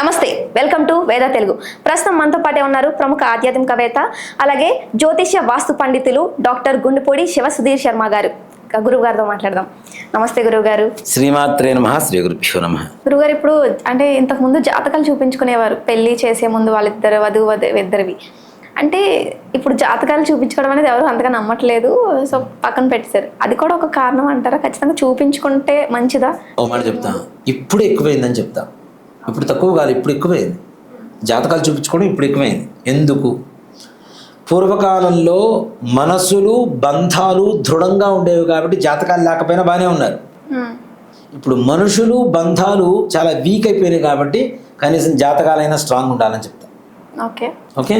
నమస్తే welcome to వేద తెలుగు. ప్రస్తుతం మనతో పాటే ఉన్నారు ప్రముఖ ఆధ్యాత్మికవేత్త అలాగే జ్యోతిష్య వాస్తు పండితులు డాక్టర్ గుండుపూడి శివ సుధీర్ శర్మ గారు. గురువు గారితో మాట్లాడదాం. నమస్తే గురువు గారు. శ్రీమాత్రే నమ శ్రీ గురుభ్యో నమ. గురుగారు ఇప్పుడు అంటే ఇంతకు ముందు జాతకాలు చూపించుకునేవారు పెళ్ళి చేసే ముందు వాళ్ళిద్దరు వధువు వధు ఇద్దరివి. అంటే ఇప్పుడు జాతకాలు చూపించుకోవడం అనేది ఎవరు అంతగా నమ్మట్లేదు సో పక్కన పెట్టేశారు. అది కూడా ఒక కారణం అంటారా? ఖచ్చితంగా చూపించుకుంటే మంచిదా? ఓ మాట చెప్తా. ఇప్పుడు ఎక్కువైందని చెప్తా. ఇప్పుడు తక్కువ కాదు ఇప్పుడు ఎక్కువైంది. జాతకాలు చూపించుకోవడం ఇప్పుడు ఎక్కువైంది. ఎందుకు? పూర్వకాలంలో మనసులు బంధాలు దృఢంగా ఉండేవి కాబట్టి జాతకాలు లేకపోయినా బాగానే ఉన్నారు. ఇప్పుడు మనుషులు బంధాలు చాలా వీక్ అయిపోయినాయి కాబట్టి కనీసం జాతకాలైనా స్ట్రాంగ్ ఉండాలని చెప్తా ఓకే. ఓకే?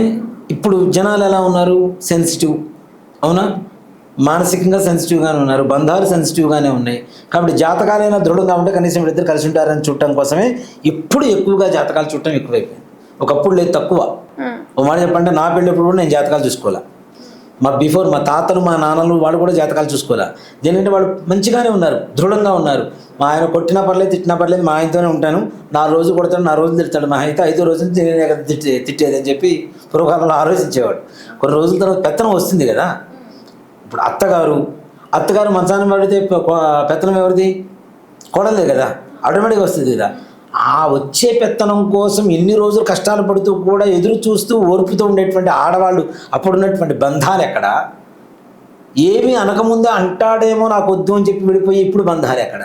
ఇప్పుడు జనాలు ఎలా ఉన్నారు? సెన్సిటివ్ అవునా? మానసికంగా సెన్సిటివ్గానే ఉన్నారు బంధాలు సెన్సిటివ్గానే ఉన్నాయి. కాబట్టి జాతకాలైనా దృఢంగా ఉంటే కనీసం వీళ్ళిద్దరు కలిసి ఉంటారని చూడటం కోసమే ఇప్పుడు ఎక్కువగా జాతకాలు చూడటం ఎక్కువైపోయింది. ఒకప్పుడు లేదు తక్కువ. ఓ మాట చెప్పంటే నా పెళ్ళిప్పుడు కూడా నేను జాతకాలు చూసుకోవాలా మా బిఫోర్ మా తాతలు మా నాన్నలు వాళ్ళు కూడా జాతకాలు చూసుకోవాలా దేనికంటే వాళ్ళు మంచిగానే ఉన్నారు దృఢంగా ఉన్నారు. మా ఆయన కొట్టినా పర్లేదు తిట్టినా పర్లేదు మా ఆయనతోనే ఉంటాను. నా రోజు కొడతాడు నా రోజు తిడతాడు. మా అయితే ఐదో రోజు తిట్టే తిట్టేది అని చెప్పి పూర్వకాలంలో ఆలోచించేవాడు. కొన్ని రోజుల తర్వాత పెత్తనం వస్తుంది కదా. ఇప్పుడు అత్తగారు అత్తగారు మంచాన్ని పడితే పె- పెత్తనం ఎవరిది? కొడలే కదా. ఆటోమేటిక్గా వస్తుంది కదా. ఆ వచ్చే పెత్తనం కోసం ఎన్ని రోజులు కష్టాలు పడుతూ కూడా ఎదురు చూస్తూ ఓర్పుతూ ఉండేటువంటి ఆడవాళ్ళు అప్పుడు ఉన్నటువంటి బంధాలు ఎక్కడ? ఏమీ అనకముందే అంటాడేమో నాకు వద్దు అని చెప్పి విడిపోయి ఇప్పుడు బంధాలు ఎక్కడ?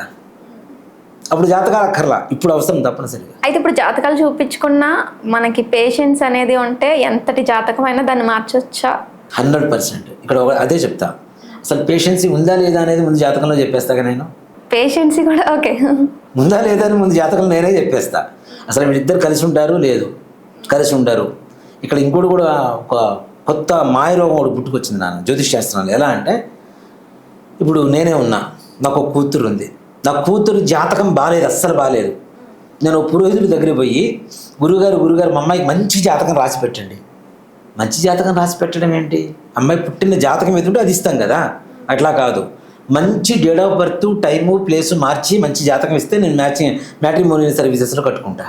అప్పుడు జాతకాలు అక్కర్లా. ఇప్పుడు అవసరం తప్పనిసరిగా. అయితే ఇప్పుడు జాతకాలు చూపించుకున్నా మనకి పేషెన్స్ అనేది ఉంటే ఎంతటి జాతకమైనా దాన్ని మార్చొచ్చా? Hundred percent. ఇక్కడ ఒక- అదే చెప్తా. అసలు పేషెన్సీ ఉందా లేదా అనేది ముందు జాతకంలో చెప్పేస్తాగా నేను? పేషెన్సీ కూడా ఓకే. ఉందా లేదా అని ముందు జాతకం నేనే చెప్పేస్తా. అసలు వీళ్ళిద్దరు కలిసి ఉంటారు? లేదు. కలిసి ఉండరు. ఇక్కడ ఇంకోటి కూడా ఒక కొత్త మాయరోగం ఒకటి పుట్టుకొచ్చింది నాన్న జ్యోతిష్ శాస్త్రంలో. ఎలా అంటే ఇప్పుడు నేనే ఉన్నా. నాకు ఒక కూతురు ఉంది. నా కూతురు జాతకం బాగాలేదు అస్సలు బాగాలేదు నేను ఒక పురోహితుడి దగ్గరికి పోయి గురుగారు గురుగారు మా అమ్మాయికి మంచి జాతకం రాసి పెట్టండి. మంచి జాతకం రాసి పెట్టడం ఏంటి? అమ్మాయి పుట్టిన జాతకం ఎదుంటే అది ఇస్తాం కదా? అట్లా కాదు. మంచి date of birth time place మార్చి మంచి జాతకం ఇస్తే నేను మ్యాచింగ్ మ్యాట్రిమోనియల్ సర్వీసెస్లో కట్టుకుంటా.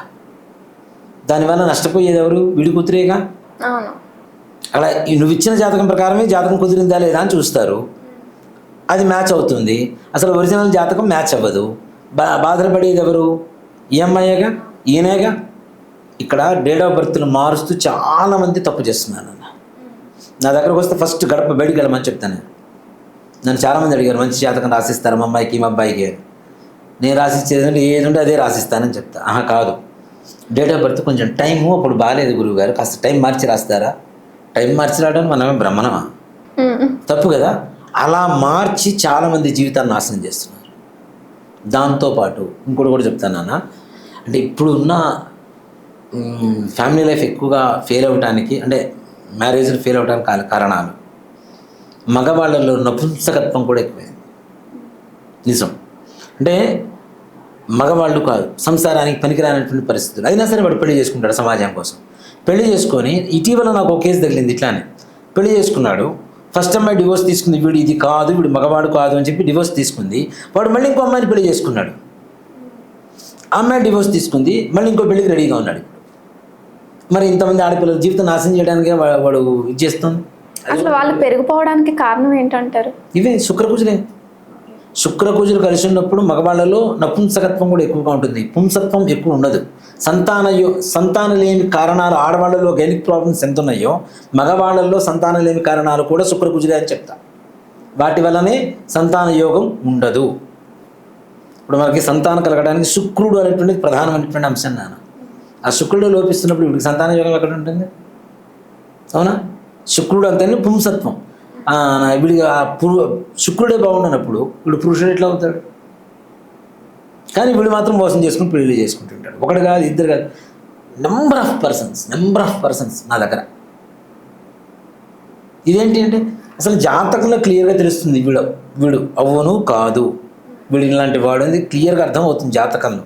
దానివల్ల నష్టపోయేది ఎవరు? వీడి కూతురేగా? అలా నువ్వు ఇచ్చిన జాతకం ప్రకారమే జాతకం కుదిరిందా లేదా అని చూస్తారు. అది మ్యాచ్ అవుతుంది. అసలు ఒరిజినల్ జాతకం మ్యాచ్ అవ్వదు. బా బాధలు పడేది ఎవరు? ఈ అమ్మాయేగా? ఈయనేగా? ఇక్కడ డేట్ ఆఫ్ బర్త్లు మారుస్తూ చాలామంది తప్పు చేస్తున్నారు. అన్న నా దగ్గరకు వస్తే ఫస్ట్ గడప బయటికి వెళ్ళమని చెప్తాను. నన్ను చాలామంది అడిగారు మంచి జాతకం రాసిస్తారు మా అమ్మాయికి మా అబ్బాయికి నేను రాసిచ్చేది అంటే ఏది ఉంటే అదే రాసిస్తానని చెప్తా. ఆహా కాదు. డేట్ ఆఫ్ బర్త్ కొంచెం టైము అప్పుడు బాగాలేదు గురువు గారు కాస్త టైం మార్చి రాస్తారా? టైం మార్చి రావడానికి మనమే బ్రహ్మణమా తప్పు కదా? అలా మార్చి చాలామంది జీవితాన్ని నాశనం చేస్తున్నారు. దాంతోపాటు ఇంకోటి కూడా చెప్తాను నాన్న. అంటే ఇప్పుడు ఉన్న మ్, ఫ్యామిలీ లైఫ్ ఎక్కువగా ఫెయిల్ అవ్వటానికి అంటే మ్యారేజ్ ఫెయిల్ అవ్వడానికి కారణాలు. మగవాళ్ళలో నపుంసకత్వం కూడా ఎక్కువైంది నిజం. అంటే మగవాళ్ళు కాదు సంసారానికి పనికిరానటువంటి పరిస్థితులు. అయినా సరే వాడు పెళ్ళి చేసుకుంటాడు సమాజం కోసం. పెళ్ళి చేసుకొని ఇటీవల నాకు ఒక కేసు తగిలింది ఇట్లానే. పెళ్ళి చేసుకున్నాడు. ఫస్ట్ అమ్మాయి డివోర్స్ తీసుకుంది వీడు ఇది కాదు వీడు మగవాడు కాదు అని చెప్పి డివోర్స్ తీసుకుంది. వాడు మళ్ళీ ఇంకో అమ్మాయిని పెళ్ళి చేసుకున్నాడు. అమ్మాయి డివోర్స్ తీసుకుంది మళ్ళీ ఇంకో పెళ్ళికి రెడీగా ఉన్నాడు. మరి ఇంతమంది ఆడపిల్లల జీవితం నాశనం చేయడానికి వాడు ఇది చేస్తుంది? అసలు వాళ్ళు పెరిగిపోవడానికి కారణం ఏంటంటారు? ఇవే శుక్రకుజులే. శుక్రకుజులు కలిసి ఉన్నప్పుడు మగవాళ్ళలో నపుంసకత్వం కూడా ఎక్కువగా ఉంటుంది. పుంసత్వం ఎక్కువ ఉండదు. సంతానయో సంతాన లేని కారణాలు ఆడవాళ్ళలో గైనిక్ ప్రాబ్లమ్స్ ఎంత ఉన్నాయో మగవాళ్ళల్లో సంతాన లేని కారణాలు కూడా శుక్రకుజులే అని చెప్తా. వాటి వల్లనే సంతాన యోగం ఉండదు. ఇప్పుడు మనకి సంతానం కలగడానికి శుక్రుడు అనేటువంటిది ప్రధానమైనటువంటి అంశం నాన్న. ఆ శుక్రుడు లోపిస్తున్నప్పుడు వీడికి సంతాన యోగం ఎక్కడ ఉంటుంది? అవునా? శుక్రుడు అంతేనే పుంసత్వం. వీడికి వీడి ఆ పురు శుక్రుడే బాగుండనప్పుడు వీడు పురుషుడు ఎట్లా అవుతాడు? కానీ వీడు మాత్రం మోసం చేసుకుని పెళ్ళి చేసుకుంటుంటాడు. ఒకటి కాదు ఇద్దరు కాదు. Number of persons number of persons నా దగ్గర. ఇదేంటి అంటే అసలు జాతకంలో క్లియర్గా తెలుస్తుంది వీడు వీడు అవును కాదు. వీడు ఇలాంటి వాడు అనేది క్లియర్గా అర్థం అవుతుంది జాతకంలో.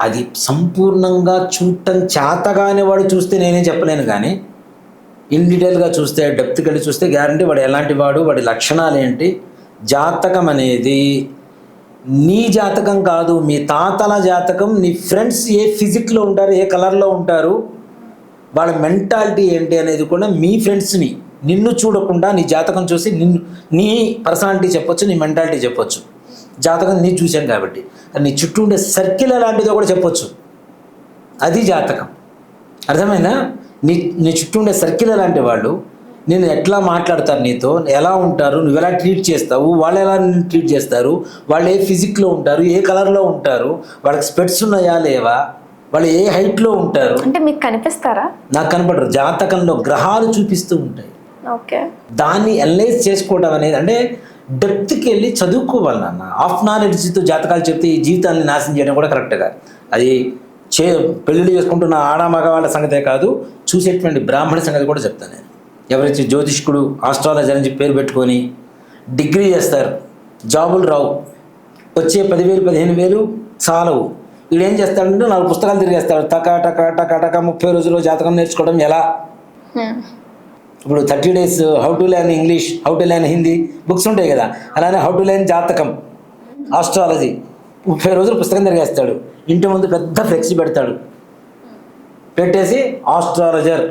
అది సంపూర్ణంగా చూడటం చేతగానే వాడు చూస్తే నేనేం చెప్పలేను కానీ ఇన్ డీటెయిల్గా చూస్తే డెప్త్కి వెళ్ళి చూస్తే గ్యారంటీ వాడు ఎలాంటి వాడు వాడి లక్షణాలు ఏంటి జాతకం అనేది నీ జాతకం కాదు మీ తాతల జాతకం నీ ఫ్రెండ్స్ ఏ ఫిజిక్లో ఉంటారు ఏ కలర్లో ఉంటారు వాళ్ళ మెంటాలిటీ ఏంటి అనేది కూడా మీ ఫ్రెండ్స్ని నిన్ను చూడకుండా నీ జాతకం చూసి నిన్ను నీ పర్సనాలిటీ చెప్పొచ్చు నీ మెంటాలిటీ చెప్పొచ్చు. జాతకం నీ చూశాం కాబట్టి. నీ చుట్టూ ఉండే సర్కిల్ ఎలాంటిదో కూడా చెప్పొచ్చు. అది జాతకం. అర్థమైందా? నీ నీ చుట్టూ ఉండే సర్కిల్ ఎలాంటి వాళ్ళు నేను ఎట్లా మాట్లాడతారు నీతో? ఎలా ఉంటారు? నువ్వు ఎలా ట్రీట్ చేస్తావు? వాళ్ళు ఎలా ట్రీట్ చేస్తారు? వాళ్ళు ఏ ఫిజిక్లో ఉంటారు? ఏ కలర్లో ఉంటారు? వాళ్ళకి స్పెట్స్ ఉన్నాయా లేవా? వాళ్ళు ఏ హైట్లో ఉంటారు? అంటే మీకు కనిపిస్తారా? నాకు కనపడరు. జాతకంలో గ్రహాలు చూపిస్తూ ఉంటాయి. ఓకే. దాన్ని అనలైజ్ చేసుకోవడం అనేది అంటే డెప్త్కి వెళ్ళి చదువుకోవాలి నాన్న. ఆఫ్ నాలెడ్జ్తో జాతకాలు చెప్తే ఈ జీవితాన్ని నాశనం చేయడం కూడా కరెక్ట్గా అది చే పెళ్ళిళ్ళు చేసుకుంటున్న ఆడ మగవాళ్ళ సంగతే కాదు చూసేటువంటి బ్రాహ్మణ సంగతి కూడా చెప్తాను నేను. ఎవరైతే జ్యోతిష్కుడు ఆస్ట్రాలజర్ అని పేరు పెట్టుకొని డిగ్రీ చేస్తారు జాబులు రావు. వచ్చే పదివేలు పదిహేను వేలు చాలవు. వీడు ఏం చేస్తాడంటే నాలుగు పుస్తకాలు తిరిగేస్తాడు. టక టక టక టక ముప్పై రోజుల్లో జాతకం నేర్చుకోవడం ఎలా? ఇప్పుడు thirty days how to learn English how to learn Hindi books ఉంటాయి కదా అలానే హౌ టు లెర్న్ జాతకం ఆస్ట్రాలజీ. ముప్పై రోజులు పుస్తకం తిరిగేస్తాడు. ఇంటి ముందు పెద్ద ఫ్లెక్సీ పెడతాడు. పెట్టేసి ఆస్ట్రాలజర్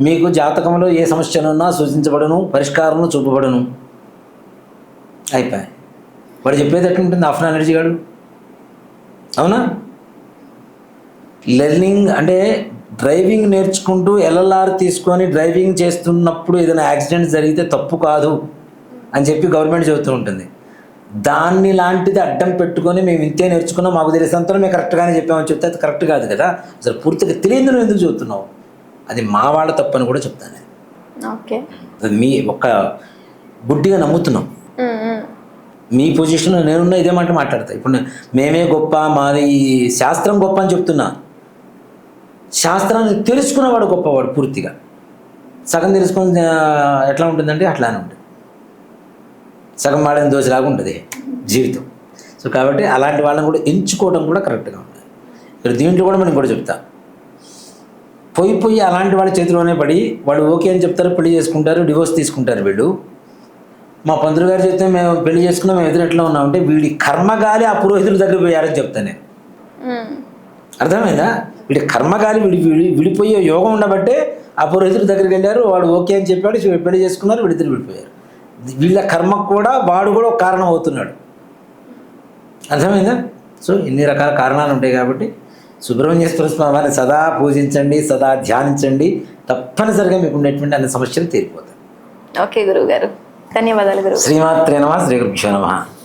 మీకు జాతకంలో ఏ సమస్యనున్నా సూచించబడను పరిష్కారం చూపబడను. అయిపోయి వాడు చెప్పేది ఎట్లుంటుంది ఆఫ్ ఎనర్జీ గాడు. అవునా? లెర్నింగ్ అంటే డ్రైవింగ్ నేర్చుకుంటూ ఎల్ఎల్ఆర్ తీసుకొని డ్రైవింగ్ చేస్తున్నప్పుడు ఏదైనా యాక్సిడెంట్ జరిగితే తప్పు కాదు అని చెప్పి గవర్నమెంట్ చెబుతూ ఉంటుంది. దాన్ని లాంటిది అడ్డం పెట్టుకొని మేము ఇంతే నేర్చుకున్నాం మాకు తెలిసినంత మేము కరెక్ట్గానే చెప్పామని చెప్తే అది కరెక్ట్ కాదు కదా. అసలు పూర్తిగా తెలియదు నువ్వు ఎందుకు చెబుతున్నావు? అది మా వాళ్ళ తప్పని కూడా చెప్తాను. ఓకే. మీ ఒక్క గుడ్డిగా నమ్ముతున్నాం. మీ పొజిషన్లో నేనున్నా ఇదే మాట మాట్లాడతా. ఇప్పుడు మేమే గొప్ప మాది శాస్త్రం గొప్ప అని చెప్తున్నా. శాస్త్రాన్ని తెలుసుకున్నవాడు గొప్పవాడు పూర్తిగా. సగం తెలుసుకుని ఎట్లా ఉంటుందంటే అట్లానే ఉంటుంది. సగం మాడిన దోశలాగా ఉంటుంది జీవితం. సో కాబట్టి అలాంటి వాళ్ళని కూడా ఎంచుకోవడం కూడా కరెక్ట్గా ఉంటుంది. ఇక్కడ దీంట్లో కూడా మనం కూడా చెప్తా. పోయి పోయి అలాంటి వాళ్ళ చేతిలోనే పడి వాడు ఓకే అని చెప్తారు పెళ్ళి చేసుకుంటారు డివోర్స్ తీసుకుంటారు వీళ్ళు. మా పంతులు గారు చెప్తే మేము పెళ్ళి చేసుకున్నాం మేము ఎదురు ఎట్లా ఉన్నామంటే వీడి కర్మగాలి ఆ పురోహితుల దగ్గర పోయారని చెప్తాను నేను. అర్థమైందా? వీడి కర్మగాలి విడి విడి విడిపోయే యోగం ఉండబట్టే ఆ పురోహితుల దగ్గరికి వెళ్ళారు. వాడు ఓకే అని చెప్పాడు పెళ్ళి చేసుకున్నారు వీడిద్దరు విడిపోయారు. వీళ్ళ కర్మకు కూడా వాడు కూడా ఒక కారణం అవుతున్నాడు. అర్థమైందా? సో ఇన్ని రకాల కారణాలు ఉంటాయి కాబట్టి సుబ్రహ్మణ్యేశ్వర స్వామిని సదా పూజించండి సదా ధ్యానించండి. తప్పనిసరిగా మీకు ఉండేటువంటి అన్ని సమస్యలు తీరిపోతాయి. ఓకే గురువు గారు ధన్యవాదాలు గురువు శ్రీమాత్రే నమ శ్రీ గురుభ్యో నమ.